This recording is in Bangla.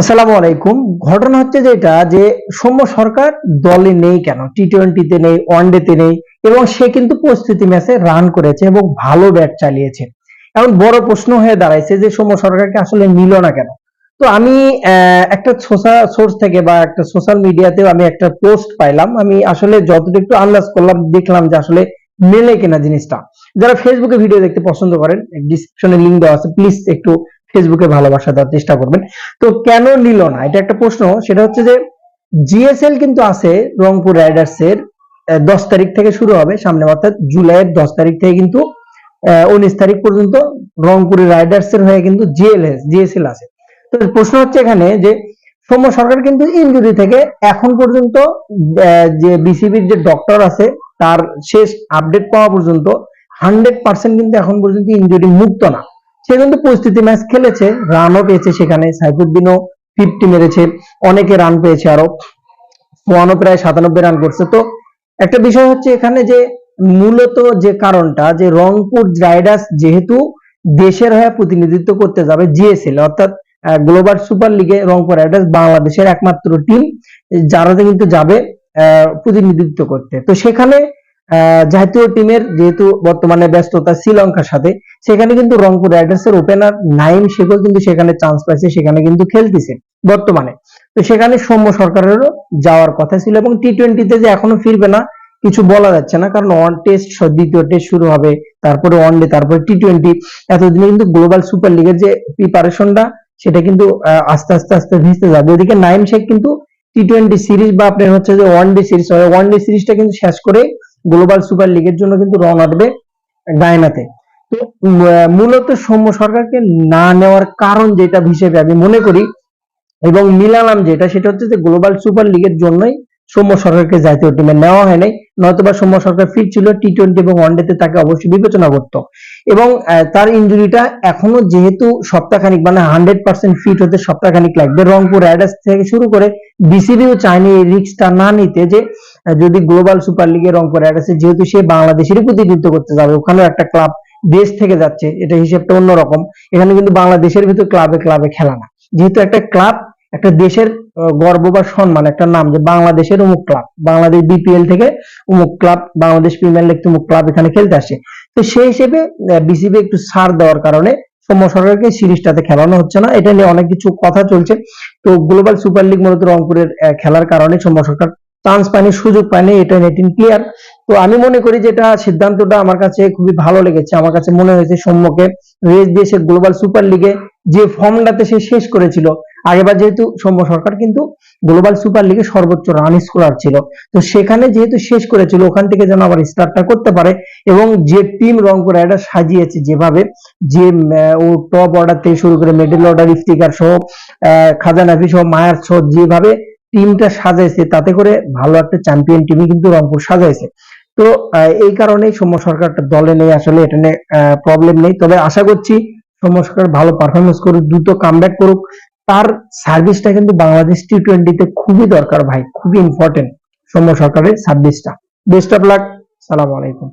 আসসালামু আলাইকুম। ঘটনা হচ্ছে যেটা যে সৌম্য সরকার দলে নেই কেন? টি টোয়েন্টিতে নেই ওয়ানডেতে নেই, এবং সে কিন্তু প্রস্তুতি ম্যাচে রান করেছে এবং ভালো ব্যাট চালিয়েছে। এখন বড় প্রশ্ন হয়ে দাঁড়াইছে যে সৌম্য সরকারকে আসলে নিল না কেন? তো আমি একটা সোর্স থেকে বা একটা সোশ্যাল মিডিয়াতেও আমি একটা পোস্ট পাইলাম। আমি আসলে যতটুকু একটু আন্দাজ করলাম, দেখলাম যে আসলে মেলে কিনা জিনিসটা। যারা ফেসবুকে ভিডিও দেখতে পছন্দ করেন ডিসক্রিপশনে লিংক দেওয়া আছে প্লিজ একটু ফেসবুকে ভালোবাসা দেওয়ার চেষ্টা করবেন। তো কেন নিল না? এটা একটা প্রশ্ন। সেটা হচ্ছে যে জিএসএল কিন্তু আছে রংপুর রাইডার্স এর দশ তারিখ থেকে শুরু হবে সামনে অর্থাৎ জুলাইয়ের দশ তারিখ থেকে কিন্তু উনিশ তারিখ পর্যন্ত রংপুরের রাইডার্স এর হয়ে কিন্তু জিএলএস জিএসএল আছে। তো প্রশ্ন হচ্ছে এখানে যে, সৌম্য সরকার কিন্তু ইনজুরি থেকে এখন পর্যন্ত যে বিসিবির যে ডক্টর আছে, তার শেষ আপডেট পাওয়া পর্যন্ত হান্ড্রেড পার্সেন্ট কিন্তু এখন পর্যন্ত ইনজুরি মুক্ত না। সে কিন্তু পরিস্থিতি ম্যাচ খেলেছে রানও পেয়েছে সেখানে, সাইফুদ্দিনও ফিফটি মেরেছে, অনেকে রান পেয়েছে আরও। সোয়ানও প্রায় সাতানব্বই রান করছে। তো একটা বিষয় হচ্ছে এখানে যে মূলত যে কারণটা, যে রংপুর রাইডার্স যেহেতু দেশের হয়ে প্রতিনিধিত্ব করতে যাবে জিএসএল অর্থাৎ গ্লোবাল সুপার লিগে রংপুর রাইডার্স বাংলাদেশের একমাত্র টিম যারা কিন্তু যাবে প্রতিনিধিত্ব করতে। তো সেখানে জাতীয় টিমের যেহেতু বর্তমানে ব্যস্ততা শ্রীলঙ্কার সাথে, সেখানে কিন্তু রংপুর রাইডার্স এর ওপেনার নাইম শেখও কিন্তু সেখানে চান্স পাইছে, সেখানে কিন্তু খেলতেছে বর্তমানে। তো সেখানে সৌম্য সরকারেরও যাওয়ার কথা ছিল এবং টি টোয়েন্টিতে যে এখনও ফিরবে না, কিছু বলা যাচ্ছে না, কারণ ওয়ান টেস্ট দ্বিতীয় টেস্ট শুরু হবে, তারপরে ওয়ান ডে তারপরে টি টোয়েন্টি এতদিনে কিন্তু গ্লোবাল সুপার লিগের যে প্রিপারেশনটা সেটা কিন্তু আস্তে আস্তে আস্তে ভিজতে যাবে। ওদিকে নাইম শেখ কিন্তু টি টোয়েন্টি সিরিজ বা আপনার হচ্ছে যে ওয়ান ডে সিরিজ হবে ওয়ান ডে সিরিজটা কিন্তু শেষ করে গ্লোবাল সুপার লিগের জন্য কিন্তু রওনা দেবে গায়নাতে তো মূলত সৌম্য সরকারকে না নেওয়ার কারণ যেটা হিসেবে আমি মনে করি এবং মিলালাম যেটা, সেটা হচ্ছে যে গ্লোবাল সুপার লিগের জন্যই সৌম্য সরকারকে জাতীয় টিমে নেওয়া হয় নাই, নয়তোবা সৌম্য সরকার ফিট ছিল টি টোয়েন্টি এবং ওয়ানডেতে তাকে অবশ্যই বিবেচনা করত। এবং তার ইঞ্জুরিটা এখনও যেহেতু সপ্তাহখানিক মানে হান্ড্রেড পার্সেন্ট ফিট হতে সপ্তাহখানিক লাগবে। রংপুর রাইডার্স থেকে শুরু করে বিসিবিও চায়নি এই রিস্কটা না নিতে যে যদি গ্লোবাল সুপার লিগে রংপুর রাইডার্সে যেহেতু সে বাংলাদেশেরই প্রতিনিধিত্ব করতে যাবে, ওখানেও একটা ক্লাব দেশ থেকে যাচ্ছে, এটা হিসেবটা অন্যরকম। এখানে কিন্তু বাংলাদেশের ভিতর ক্লাবে ক্লাবে খেলা না। যেহেতু একটা ক্লাব একটা দেশের গর্ব বা সম্মান, একটা নাম যে বাংলাদেশের অমুক ক্লাব বাংলাদেশ বিপিএল থেকে অমুক ক্লাব বাংলাদেশ প্রিমিয়ার লিগ অমুক ক্লাব এখানে খেলতে আসে। তো সেই হিসেবে বিসিবি একটু ছাড় দেওয়ার কারণে সৌম্য সরকারকে সিরিজটাতে খেলানো হচ্ছে না। এটা নিয়ে অনেক কিছু কথা চলছে। তো গ্লোবাল সুপার লিগ মূলত রংপুরের খেলার কারণে সৌম্য সরকার চান্স পায়নি সুযোগ পায়নি এটা নেটিন ক্লিয়ার তো আমি মনে করি যে এটা সিদ্ধান্তটা আমার কাছে খুবই ভালো লেগেছে। আমার কাছে মনে হয়েছে সৌম্যকে রেস দিয়ে সে গ্লোবাল সুপার লিগে যে ফর্মটাতে সে শেষ করেছিল আগেবার যেহেতু সৌম্য সরকার কিন্তু গ্লোবাল সুপার লিগে সর্বোচ্চ রান স্কোরার ছিল। তো সেখানে যেহেতু শেষ করেছিল, ওখান থেকে যেন আবার স্টার্টটা করতে পারে এবং যে টিম রংপুর রাইডার সাজিয়েছে যেভাবে, যে ও টপ অর্ডার থেকে শুরু করে মিডল অর্ডার ইফতিকার সহ খাজানাফি সহ, মায়ার সহ, যেভাবে টিমটা সাজাইছে, তাতে করে ভালো একটা চ্যাম্পিয়ন টিমই কিন্তু রংপুর সাজাইছে। তো এই কারণেই সৌম্য সরকারটা দলে নেই, আসলে এটা নিয়ে প্রবলেম নেই। তবে আশা করছি সৌম্য সরকার ভালো পারফরমেন্স করুক, দ্রুত কামব্যাক করুক। তার সার্ভিসটা কিন্তু বাংলাদেশ টি টোয়েন্টিতে খুবই দরকার ভাই, খুবই ইম্পর্টেন্ট সৌম্য সরকারের সার্ভিসটা বেস্ট অফ লাক সালাম আলাইকুম।